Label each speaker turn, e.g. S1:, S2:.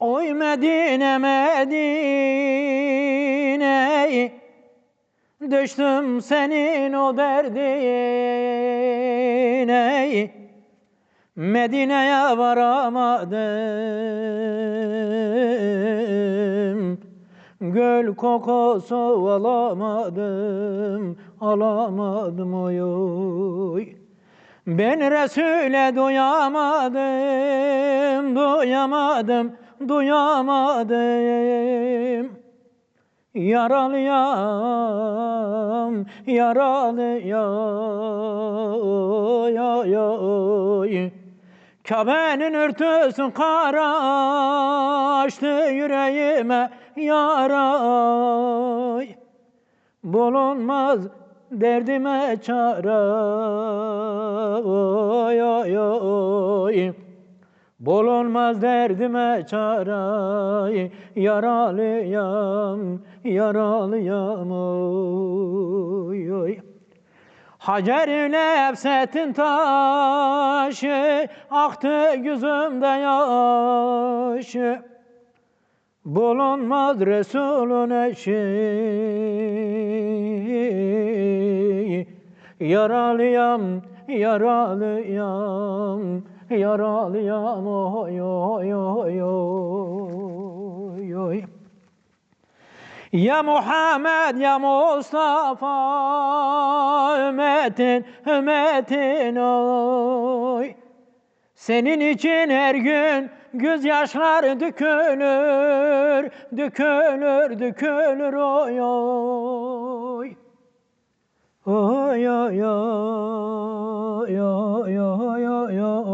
S1: Oy Medine Medine Düştüm senin o derdine. Medine'ye varamadım. Göl kokusu alamadım. Alamadım oy oy. Ben Resul'e doyamadım, doyamadım, doyamadım. Yaralıyam, yaralıyam, ya, ya, Kabe'nin örtüsün karaştı yüreğime yaray. Bulunmaz derdime çare oy oy oy Bulunmaz derdime çare Yaralıyam, yaralıyam oy oy. Hacer-i nefsetin taşı Aktı yüzümde yaşı. Bulunmaz Resulün eşi Yaralıyam, yaralıyam Yaralıyam oy oy oy oy oy ya Muhammed ya Mustafa ümmetin ümmetin oy senin için her gün gözyaşlar dökülür, dökülür, dökülür oy oy. Oy oy oy oy oy oy.